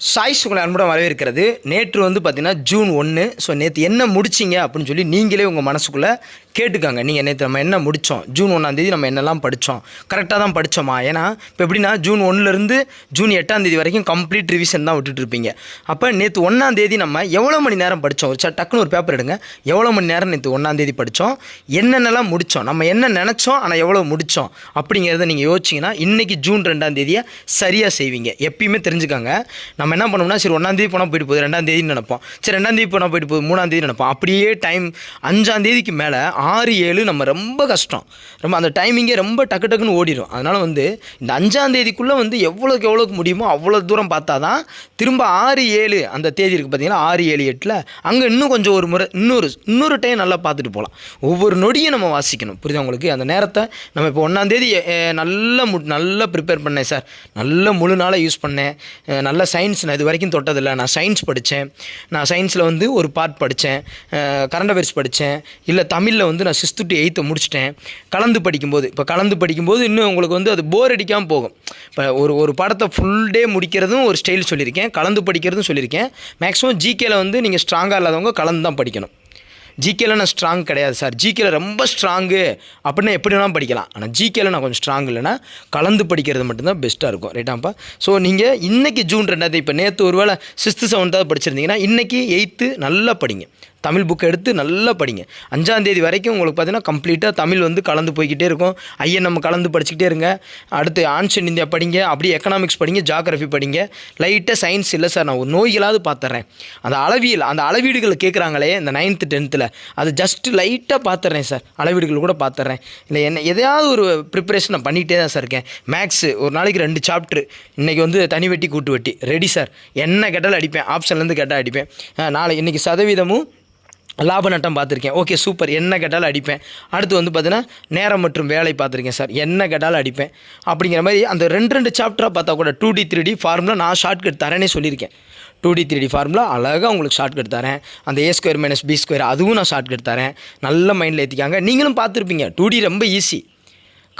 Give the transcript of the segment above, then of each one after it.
Choice உங்களை அன்புடன் வரவேற்கிறது. நேற்று வந்து பார்த்தீங்கன்னா ஜூன் ஒன்று ஸோ நேற்று என்ன முடிச்சிங்க அப்படின்னு சொல்லி நீங்களே உங்கள் மனசுக்குள்ளே கேட்டுக்காங்க. நீங்கள் நேற்று நம்ம என்ன முடித்தோம் ஜூன் ஒன்றாந்தேதி நம்ம என்னெல்லாம் படித்தோம் கரெக்டாக தான் படித்தோமா ஏன்னா இப்போ எப்படின்னா ஜூன் ஒன்றுலேருந்து ஜூன் எட்டாந்தேதி வரைக்கும் கம்ப்ளீட் ரிவிஷன் தான் விட்டுட்டு இருப்பீங்க. அப்போ நேற்று ஒன்றாந்தேதி நம்ம எவ்வளோ மணி நேரம் படித்தோம் ஒரு ச- டக்குன்னு ஒரு பேப்பர் எடுங்க. எவ்வளோ மணி நேரம் நேற்று ஒன்றாந்தேதி படித்தோம் என்னென்னலாம் முடித்தோம் நம்ம என்ன நினச்சோம்? ஆனால் எவ்வளோ முடித்தோம் அப்படிங்கிறத நீங்கள் யோசிச்சிங்கன்னா இன்றைக்கி ஜூன் ரெண்டாம் தேதியை சரியாக செய்வீங்க. எப்பயுமே தெரிஞ்சுக்காங்க. நம்ம என்ன பண்ணோம்னா சரி ஒன்றாந்தேதி போனால் போயிட்டு போகுது ரெண்டாம் தேதின்னு நினைப்போம். சரி ரெண்டாம் தேதி போனால் போயிட்டு போகுது மூணாந்தேதி நினைப்போம். அப்படியே டைம் அஞ்சாந்தேதிக்கு மேலே ஆறு ஏழு நம்ம ரொம்ப கஷ்டம். ரொம்ப அந்த டைமிங்கே ரொம்ப டக்கு டக்குன்னு ஓடிடும் அதனால் வந்து இந்த அஞ்சாம் தேதிக்குள்ளே வந்து எவ்வளோக்கு எவ்வளோக்கு முடியுமோ அவ்வளோ தூரம் பார்த்தா தான் திரும்ப ஆறு ஏழு அந்த தேதி இருக்குது பார்த்தீங்கன்னா ஆறு ஏழு எட்டில் அங்கே இன்னும் கொஞ்சம் ஒரு முறை இன்னொரு இன்னொரு டைம் நல்லா பார்த்துட்டு போகலாம் ஒவ்வொரு நொடியும் நம்ம வாசிக்கணும். புரியுதா உங்களுக்கு? அந்த நேரத்தை நம்ம இப்போ ஒன்றாந்தேதி நல்லா மு நல்லா ப்ரிப்பேர் பண்ணேன் சார் நல்ல முழு நாளாக யூஸ் பண்ணேன். நல்ல சயின்ஸ் நான் இது வரைக்கும் தொட்டதில்லை. நான் சயின்ஸ் படித்தேன் நான் சயின்ஸில் வந்து ஒரு பார்ட் படித்தேன் கரண்ட் அஃபேர்ஸ் படித்தேன் இல்லை தமிழில் வந்து நான் சிக்ஸ்த்து டு எயித்தை முடிச்சிட்டேன். கலந்து படிக்கும்போது. இப்போ கலந்து படிக்கும்போது இன்னும் உங்களுக்கு வந்து அது போர் அடிக்காமல் போகும். இப்போ ஒரு ஒரு படத்தை ஃபுல் டே முடிக்கிறதும் ஒரு ஸ்டைல் சொல்லியிருக்கேன். கலந்து படிக்கிறதும் சொல்லியிருக்கேன். மேக்ஸிமம் ஜிகேல வந்து நீங்கள் ஸ்ட்ராங்காக இல்லாதவங்க கலந்து தான் படிக்கணும். ஜிகேல நான் ஸ்ட்ராங் கிடையாது சார் ஜிகேல ரொம்ப ஸ்ட்ராங்கு அப்படின்னா எப்படி வேணாலும் படிக்கலாம். ஆனால் ஜிகேல நான் கொஞ்சம் ஸ்ட்ராங் இல்லைனா கலந்து படிக்கிறது மட்டும்தான் பெஸ்ட்டாக இருக்கும். ரைட்டாப்பா ஸோ நீங்கள் இன்றைக்கி ஜூன் ரெண்டாவது இப்போ நேற்று ஒருவேளை சிக்ஸ்த்து செவன்த்தாவது படிச்சிருந்தீங்கன்னா இன்றைக்கி எயித்து நல்லா படிங்க. தமிழ் புக் எடுத்து நல்லா படிங்க. அஞ்சாந்தேதி வரைக்கும் உங்களுக்கு பார்த்தீங்கன்னா கம்ப்ளீட்டாக தமிழ் வந்து கலந்து போய்கிட்டே இருக்கும். ஐயன் நம்ம கலந்து படிச்சுக்கிட்டே இருங்க. அடுத்து ஆன்ஷன் இந்தியா படிங்க. அப்படியே எக்கனாமிக்ஸ் படிங்க. ஜாகிரஃபி படிங்க. லைட்டாக சயின்ஸ் இல்லை சார் நான் ஒரு நோய்களாவது பார்த்துட்றேன் அந்த அளவியல் அந்த அளவீடுகளை கேட்குறாங்களே இந்த நைன்த்து டென்த்தில் அது ஜஸ்ட் லைட்டாக பார்த்துட்றேன் சார் அளவீடுகள் கூட பார்த்துட்றேன் இல்லை என்ன எதையாவது ஒரு ப்ரிப்பரேஷன் நான் பண்ணிகிட்டே தான் சார் இருக்கேன். மேக்ஸு ஒரு நாளைக்கு ரெண்டு சாப்ட்ரு இன்றைக்கி வந்து தனி வெட்டி கூட்டு வெட்டி. ரெடி சார் என்ன கேட்டாலும் அடிப்பேன். ஆப்ஷன்லேருந்து கேட்டால் அடிப்பேன். நாளை இன்றைக்கி சதவீதமும் லாப நட்டம் பார்த்துருக்கேன். ஓகே சூப்பர் என்ன கேட்டாலும் அடிப்பேன். அடுத்து வந்து பார்த்தீங்கன்னா நேரம் மற்றும் வேலை பார்த்துருக்கேன் சார் என்ன கேட்டாலும் அடிப்பேன். அப்படிங்கிற மாதிரி அந்த ரெண்டு ரெண்டு சாப்டராக பார்த்தா கூட two D three D formula நான் ஷார்ட்கட் தரேனே சொல்லியிருக்கேன். Two D three D formula அழகாக உங்களுக்கு ஷார்ட்கட் தரேன். அந்த A square minus B square அதுவும் நான் ஷார்ட்கட் தரேன். நல்ல மைண்டில் ஏற்றிக்காங்க நீங்களும் பார்த்துருப்பீங்க. டூ டி ரொம்ப ஈஸி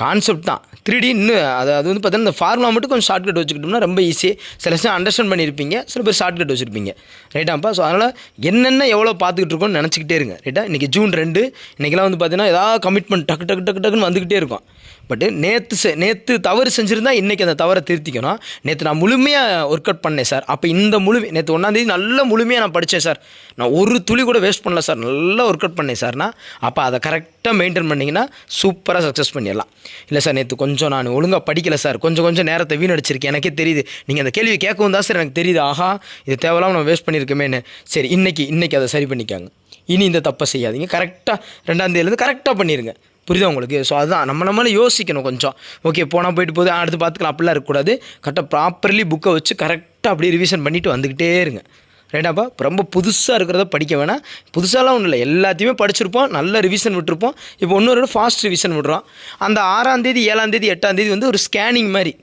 கான்செப்ட் தான். த்ரீ டி இன்னும் அது அது வந்து பார்த்தீங்கன்னா இந்த ஃபார்முலா மட்டும் கொஞ்சம் ஷார்ட்கட் வச்சுக்கிட்டோம்னா ரொம்ப ஈஸி சில விஷயம் அண்டர்ஸ்டாண்ட் பண்ணியிருப்பீங்க சில பேர் ஷார்ட்கட் வச்சுருப்பீங்க. ரைட்டாப்பா ஸோ அதனால் என்னென்ன எவ்வளோ பார்த்துக்கிட்டு இருக்கோம்னு நினச்சிக்கிட்டே இருங்க. ரைட்டா இன்றைக்கி ஜூன் ரெண்டு இன்றைக்கெல்லாம் வந்து பார்த்தீங்கன்னா ஏதாவது கமிட்மெண்ட் டக்கு டக்கு டக்கு டக்குன்னு வந்துக்கிட்டே இருக்கும். பட்டு நேற்று செ நேற்று தவறு செஞ்சுருந்தா இன்றைக்கி அந்த தவறை திருத்திக்கணும். நேற்று நான் முழுமையாக ஒர்க் அவுட் பண்ணேன் சார் அப்போ இந்த முழுமை நேற்று ஒன்றாந்தேதி நல்ல முழுமையாக நான் படித்தேன் சார் நான் ஒரு துளி கூட வேஸ்ட் பண்ணல சார் நல்லா ஒர்க் அவுட் பண்ணேன் சார்னா அப்போ அதை கரெக்ட் கரெக்டாக மெயின்டைன் பண்ணிங்கன்னா சூப்பராக சக்ஸஸ் பண்ணிடலாம். இல்லை சார் நேற்று கொஞ்சம் நான் ஒழுங்காக படிக்கலை சார் கொஞ்சம் கொஞ்சம் நேரத்தை வீணடிச்சிருக்கேன். எனக்கே தெரியுது. நீங்கள் அந்த கேள்வி கேட்கவும் தான் சார் எனக்கு தெரியுது. ஆஹா இது தேவையில்லாமல் நான் வேஸ்ட் பண்ணியிருக்கமேன்னு. சரி இன்றைக்கி இன்றைக்கி அதை சரி பண்ணிக்காங்க. இனி இந்த தப்பை செய்யாதீங்க. கரெக்டாக ரெண்டாம் தேதியிலேருந்து கரெக்டாக பண்ணிடுங்க புரியுதா உங்களுக்கு? ஸோ அதுதான். நம்ம நம்மளே யோசிக்கணும் கொஞ்சம். ஓகே போனால் போயிட்டு போகுது. அடுத்து பார்த்துக்கலாம். அப்படிலாம் இருக்கக்கூடாது. கரெக்டாக ப்ராப்பர்லி புக்கை வச்சு கரெக்டாக அப்படியே ரிவிஷன் பண்ணிட்டு வந்துக்கிட்டே இருங்க. ரைட்டாப்பா ரொம்ப புதுசாக இருக்கிறத படிக்க வேணாம். புதுசாலாம் ஒன்றும் இல்லை. எல்லாத்தையுமே படிச்சிருப்போம். நல்ல ரிவிஷன் விட்டுருப்போம். இப்போ இன்னொரு ஃபாஸ்ட் ரிவிஷன் விடுறோம் அந்த ஆறாம் தேதி ஏழாம் தேதி எட்டாம் தேதி வந்து ஒரு ஸ்கேனிங் மாதிரி.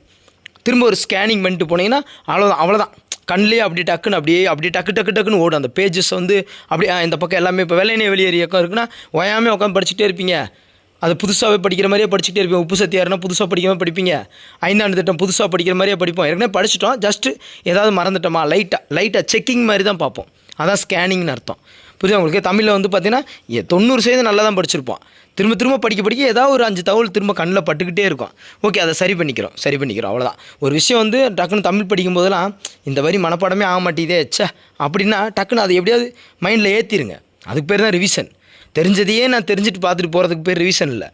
திரும்ப ஒரு ஸ்கேனிங் பண்ணிட்டு போனீங்கன்னா அவ்வளோதான் அவ்வளோதான் கண்ணிலே அப்படி டக்குன்னு அப்படியே அப்படி டக்கு டக்கு டக்குன்னு ஓடும். அந்த பேஜஸ் வந்து அப்படியே இந்த பக்கம் எல்லாமே இப்போ வெள்ளையனே வெளியேறி இயக்கம் இருக்குன்னா ஓயாமே உட்காந்து படிச்சுட்டே இருப்பீங்க. அது புதுசாகவே படிக்கிற மாதிரியே படிச்சுட்டே இருப்போம் உப்பு சத்தியாருனா புதுசாக படிக்காமல் படிப்பீங்க. ஐந்தாண்டு திட்டம் புதுசாக படிக்கிற மாதிரியே படிப்போம். ஏற்கனவே படிச்சிட்டோம். ஜஸ்ட்டு ஏதாவது மறந்துட்டோமா? லைட்டாக லைட்டாக செக்கிங் மாதிரி தான் பார்ப்போம். அதான் ஸ்கேனிங்னு அர்த்தம். புரியுது உங்களுக்கு? தமிழில் வந்து பார்த்தீங்கன்னா எ- தொண்ணூறு சதவீதம் நல்லா தான் படிச்சிருப்போம். திரும்ப திரும்ப படிக்க படிக்க ஏதாவது ஒரு அஞ்சு தகவல் திரும்ப கண்ணில் பட்டுக்கிட்டே இருக்கும். ஓகே அதை சரி பண்ணிக்கிறோம். சரி பண்ணிக்கிறோம். அவ்வளோதான் ஒரு விஷயம் வந்து டக்குன்னு தமிழ் படிக்கும் போதெல்லாம் இந்த வரி மனப்பாடமே ஆக மாட்டேதே ச்சே அப்படின்னா டக்குன்னு அதை எப்படியாவது மைண்டில் ஏற்றிருங்க அதுக்கு பேர் தான் ரிவிஷன் தெரிஞ்சதையே நான் தெரிஞ்சுட்டு பார்த்துட்டு போகிறதுக்கு பேர் ரிவிஷன் இல்லை.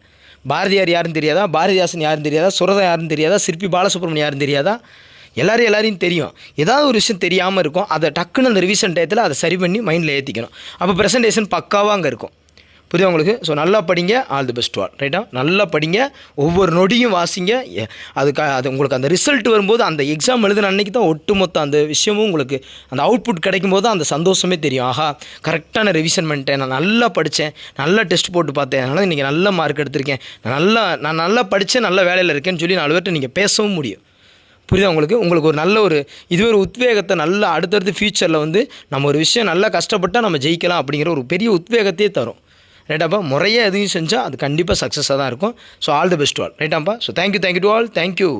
பாரதியார் யாருன்னு தெரியாதா? பாரதிதாசன் யாருன்னு தெரியாதா? சுரதா யாருன்னு தெரியாதா? சிற்பி பாலசுப்ரமணியம் யாரும் தெரியாதா? எல்லாரும் எல்லாரையும் தெரியும். ஏதாவது ஒரு விஷயம் தெரியாமல் இருக்கும். அதை டக்குன்னு அந்த ரிவிஷன் டயத்தில் அதை சரி பண்ணி மைண்டில் ஏற்றிக்கணும் அப்போ ப்ரெசன்டேஷன் பக்காவாக அங்கே இருக்கும். புரியுது உங்களுக்கு? ஸோ நல்லா படிங்க ஆல் தி பெஸ்ட் ஆல் ரைட்டா நல்லா படிங்க ஒவ்வொரு நொடியும் வாசிங்க. எ- அதுக்கு அது உங்களுக்கு அந்த ரிசல்ட் வரும்போது அந்த எக்ஸாம் எழுதுன அன்னைக்கு தான் ஒட்டுமொத்த அந்த விஷயமும் உங்களுக்கு அந்த அவுட்புட் கிடைக்கும் போது அந்த சந்தோஷமே தெரியும். ஆஹா கரெக்டாக நான் ரிவிஷன் பண்ணிட்டேன். நான் நல்லா படித்தேன் நல்லா டெஸ்ட் போட்டு பார்த்தேன். அதனால் இன்றைக்கி நல்ல மார்க் எடுத்திருக்கேன். நல்லா நான் நல்லா படித்தேன் நல்ல வேலையில் இருக்கேன்னு சொல்லி நாலு பேர்ட்ட நீங்கள் பேசவும் முடியும். புரியுதா உங்களுக்கு? உங்களுக்கு ஒரு நல்ல ஒரு இது ஒரு உத்வேகத்தை நல்லா அடுத்தடுத்து ஃப்யூச்சரில் வந்து நம்ம ஒரு விஷயம் நல்லா கஷ்டப்பட்டால் நம்ம ஜெயிக்கலாம் அப்படிங்கிற ஒரு பெரிய உத்வேகத்தையே தரும். ரைட்டாப்பா முறையாக எதையும் செஞ்சால் அது கண்டிப்பாக சக்ஸஸாக தான் இருக்கும். So all the best all ரைட்டாப்பா so thank you thank you to all thank you